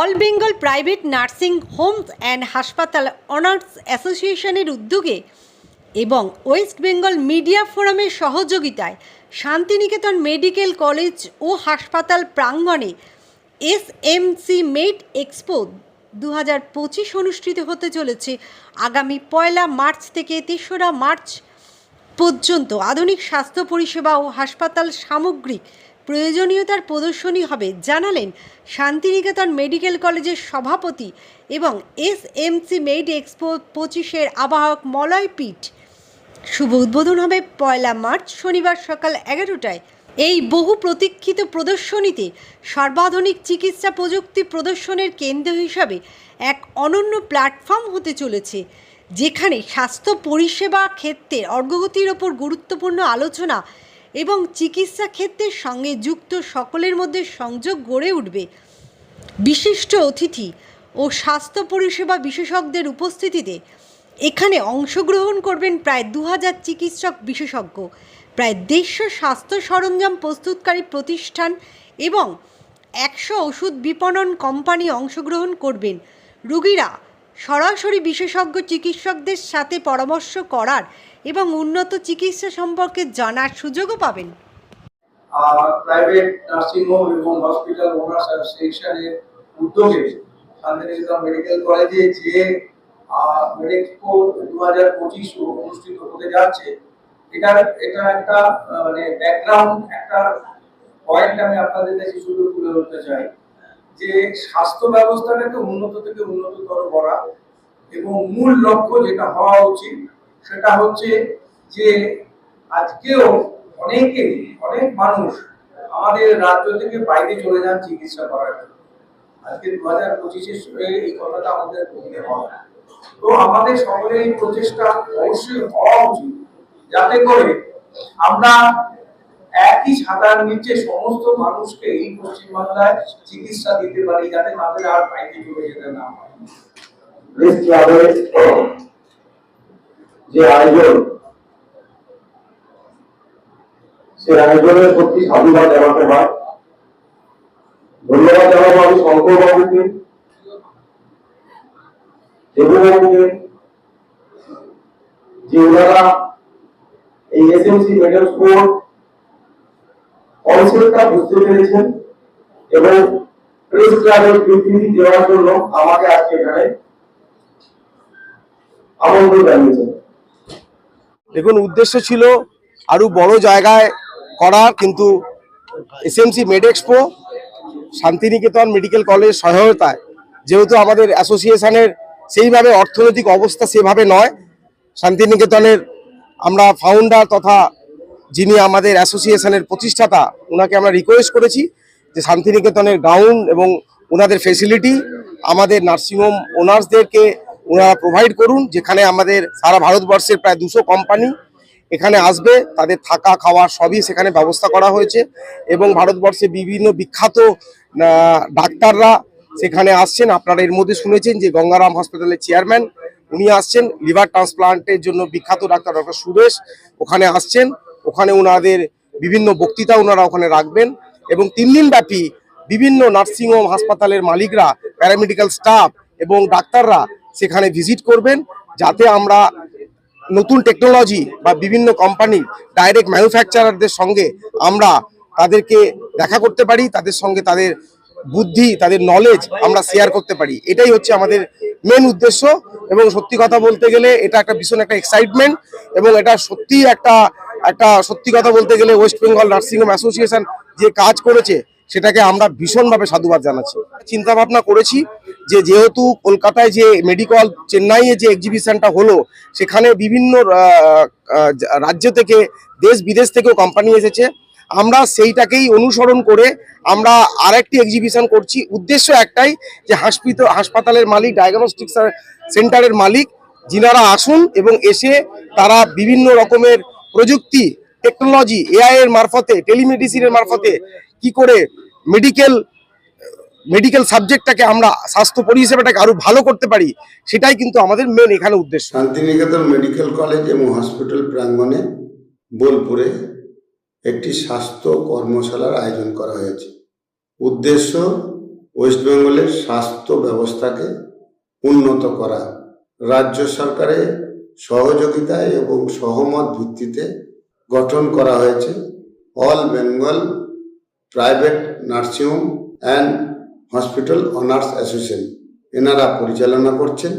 All Bengal private nursing homes and হাসপাতাল owners অ্যাসোসিয়েশনের উদ্যোগে এবং ওয়েস্ট বেঙ্গল মিডিয়া ফোরামের সহযোগিতায় শান্তিনিকেতন মেডিকেল কলেজ ও হাসপাতাল প্রাঙ্গণে S M C med expo দু হাজার পঁচিশ অনুষ্ঠিত হতে চলেছে আগামী পয়লা মার্চ থেকে তেসরা মার্চ পর্যন্ত। আধুনিক স্বাস্থ্য পরিষেবা ও হাসপাতাল সামগ্রিক প্রয়োজনীয়তার প্রদর্শনী হবে, জানালেন শান্তিনিকেতন মেডিকেল কলেজের সভাপতি এবং S M C med expo পঁচিশের আবাহক মলয় পিঠ। শুভ উদ্বোধন হবে পয়লা মার্চ, শনিবার সকাল এগারোটায়। এই বহু প্রতীক্ষিত প্রদর্শনীতে সর্বাধুনিক চিকিৎসা প্রযুক্তি প্রদর্শনের কেন্দ্র হিসাবে এক অনন্য প্ল্যাটফর্ম হতে চলেছে, যেখানে স্বাস্থ্য পরিষেবা ক্ষেত্রের অগ্রগতির ওপর গুরুত্বপূর্ণ আলোচনা এবং চিকিৎসা ক্ষেত্রের সঙ্গে যুক্ত সকলের মধ্যে সংযোগ গড়ে উঠবে। বিশিষ্ট অতিথি ও স্বাস্থ্য পরিষেবা বিশেষজ্ঞদের উপস্থিতিতে এখানে অংশগ্রহণ করবেন প্রায় দু হাজার চিকিৎসক বিশেষজ্ঞ, প্রায় দেড়শো স্বাস্থ্য সরঞ্জাম প্রস্তুতকারী প্রতিষ্ঠান এবং একশো ওষুধ বিপণন কোম্পানি অংশগ্রহণ করবেন। রুগীরা সরাসরি বিশেষজ্ঞ চিকিৎসকদের সাথে পরামর্শ করার এবং উন্নত চিকিৎসা সম্পর্কে জানার সুযোগও পাবেন। প্রাইভেট নার্সিং হোম এবং হসপিটাল মেডিকেল কলেজে যে দু হাজার অনুষ্ঠিত যাচ্ছে, এটার, এটা একটা মানে ব্যাকগ্রাউন্ড একটা আমি আপনাদের কাছে শুধু তুলে ধরতে চাই। যে স্বাস্থ্য ব্যবস্থাটাকে উন্নত থেকে উন্নততর করা এবং মূল লক্ষ্য যেটা হওয়া উচিত, সেটা হচ্ছে যে আজকেও অনেকেই, অনেক মানুষ আমাদের রাজ্য থেকে বাইরে চলে যান চিকিৎসা করার জন্য। আজকে দু হাজার পঁচিশে এই কথাটা আমাদের বলতে হবে তো আমাদের সকলের এই প্রচেষ্টা অবশ্যই হওয়া উচিত। যাতে করে আমরা একই ছাতার নিচে সমস্ত মানুষকে এই পশ্চিমবাংলায় চিকিৎসা দিতে পারি যাতে তাদের আর বাইরে চলে যেতে না হয়। প্রেস ক্লাবের যে আয়োজন, সে আয়োজনের সত্যি সাধুবাদ জানাতে হয়। ধন্যবাদ জানাব আমি শঙ্কর বাবুকে দেববাবুকে, যে ওনারা এই এসএমসি মেডেল স্কোর কনসেপ্টটা বুঝতে পেরেছেন এবং প্রেস ক্লাবের বিবৃতি দেওয়ার জন্য আমাকে আজকে এখানে আমন্ত্রণ জানিয়েছেন। দেখুন, উদ্দেশ্য ছিল আরও বড় জায়গায় করার কিন্তু S SMC med expo Santiniketan medical college সহায়তায়, যেহেতু আমাদের অ্যাসোসিয়েশনের সেইভাবে অর্থনৈতিক অবস্থা সেভাবে নয়, শান্তিনিকেতনের আমরা ফাউন্ডার তথা যিনি আমাদের অ্যাসোসিয়েশনের প্রতিষ্ঠাতা ওনাকে আমরা রিকোয়েস্ট করেছি যে শান্তিনিকেতনের গ্রাউন্ড এবং ওনাদের ফেসিলিটি আমাদের নার্সিংহোম ওনার্সদেরকে ওনারা প্রোভাইড করুন, যেখানে আমাদের সারা ভারতবর্ষের প্রায় দুশো কোম্পানি এখানে আসবে, তাদের থাকা, খাওয়া সবই সেখানে ব্যবস্থা করা হয়েছে এবং ভারতবর্ষে বিভিন্ন বিখ্যাত ডাক্তাররা সেখানে আসছেন। আপনারা এর মধ্যে শুনেছেন যে গঙ্গারাম হসপিটালের চেয়ারম্যান উনি আসছেন। লিভার ট্রান্সপ্লান্টের জন্য বিখ্যাত ডাক্তার ডক্টর সুরেশ ওখানে আসছেন। ওখানে ওনাদের বিভিন্ন বক্তৃতা ওনারা ওখানে রাখবেন এবং তিন দিন ব্যাপী বিভিন্ন নার্সিংহোম হাসপাতালের মালিকরা, প্যারামেডিক্যাল স্টাফ এবং ডাক্তাররা সেখানে ভিজিট করবেন যাতে আমরা নতুন টেকনোলজি বা বিভিন্ন কোম্পানি ডাইরেক্ট ম্যানুফ্যাকচারারদের সঙ্গে আমরা তাদেরকে দেখা করতে পারি, তাদের সঙ্গে তাদের বুদ্ধি, তাদের নলেজ আমরা শেয়ার করতে পারি। এটাই হচ্ছে আমাদের মেন উদ্দেশ্য এবং সত্যি কথা বলতে গেলে এটা একটা ভীষণ একটা এক্সাইটমেন্ট এবং এটা সত্যি একটা একটা সত্যি কথা বলতে গেলে ওয়েস্ট বেঙ্গল নার্সিংহোম অ্যাসোসিয়েশন যে কাজ করেছে, সেটাকে আমরা ভীষণভাবে সাধুবাদ জানাচ্ছি। চিন্তা ভাবনা করেছি যে যেহেতু কলকাতায় যে মেডিকেল চেন্নাইয়ে যে এক্সিবিশনটা হলো, সেখানে বিভিন্ন রাজ্য থেকে, দেশ বিদেশ থেকেও কোম্পানি এসেছে। আমরা সেইটাকেই অনুসরণ করে আমরা আরেকটি এক্সিবিশন করছি। উদ্দেশ্য একটাই যে হাসপিটাল হাসপাতালের মালিক ডায়াগনস্টিক সেন্টারের মালিক, যিনারা আসুন এবং এসে তারা বিভিন্ন রকমের প্রযুক্তি টেকনোলজি এআই এর মারফতে টেলিমেডিসিনের মারফতে কি করে মেডিকেল মেডিকেল সাবজেক্টটাকে আমরা স্বাস্থ্য পরিষেবাটাকে আরও ভালো করতে পারি, সেটাই কিন্তু আমাদের মেন এখানে উদ্দেশ্য। শান্তিনিকেতন মেডিকেল কলেজ এবং হসপিটাল প্রাঙ্গণে বোলপুরে একটি স্বাস্থ্য কর্মশালার আয়োজন করা হয়েছে। উদ্দেশ্য, ওয়েস্ট বেঙ্গলের স্বাস্থ্য ব্যবস্থাকে উন্নত করা। রাজ্য সরকারের সহযোগিতায় এবং সহমত ভিত্তিতে গঠন করা হয়েছে। All Bengal private nursing home and hospital owners association. এনারা পরিচালনা করছেন।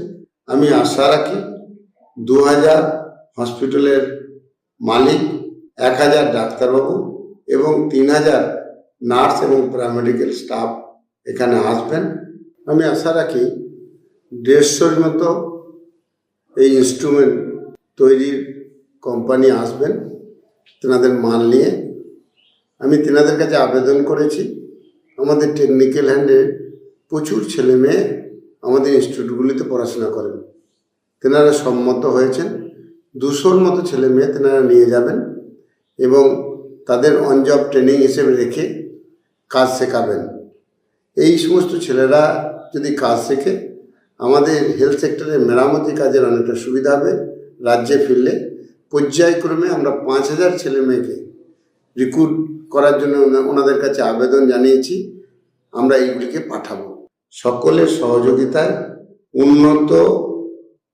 আমি আশা রাখি দু হাজার হসপিটালের মালিক এক হাজার ডাক্তারবাবু এবং তিন হাজার নার্স এবং প্যারামেডিক্যাল স্টাফ এখানে আসবেন। আমি আশা রাখি দেড়শোর মতো এই ইনস্ট্রুমেন্ট তৈরির কোম্পানি আসবেন, তেনাদের মাল নিয়ে। আমি তেনাদের কাছে আবেদন করেছি। আমাদের টেকনিক্যাল হ্যান্ডে প্রচুর ছেলে মেয়ে আমাদের ইনস্টিটিউটগুলিতে পড়াশোনা করেন। তেনারা সম্মত হয়েছেন। দুশোর মতো ছেলে মেয়ে তেনারা নিয়ে যাবেন এবং তাদের অন জব ট্রেনিং হিসেবে রেখে কাজ শেখাবেন। এই সমস্ত ছেলেরা যদি কাজ শেখে আমাদের হেলথ সেক্টরে মেরামতি কাজের অনেকটা সুবিধা হবে। রাজ্যে ফিরলে পর্যায়ক্রমে আমরা পাঁচ হাজার ছেলে মেয়েকে রিক্রুট করার জন্য ওনা- ওনাদের কাছে আবেদন জানিয়েছি। আমরা এইগুলিকে পাঠাবো। সকলের সহযোগিতায় উন্নত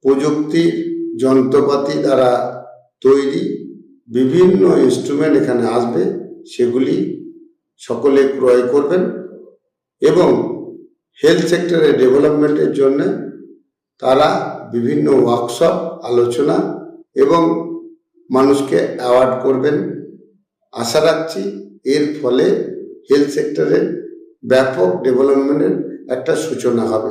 প্রযুক্তির যন্ত্রপাতি দ্বারা তৈরি বিভিন্ন ইনস্ট্রুমেন্ট এখানে আসবে। সেগুলি সকলে ক্রয় করবেন এবং হেলথ সেক্টরের ডেভেলপমেন্টের জন্য তারা বিভিন্ন ওয়ার্কশপ আলোচনা এবং মানুষকে অ্যাওয়ার্ড করবেন। আশা রাখছি এর ফলে হেলথ সেক্টরের ব্যাপক ডেভেলপমেন্টের একটা সূচনা হবে।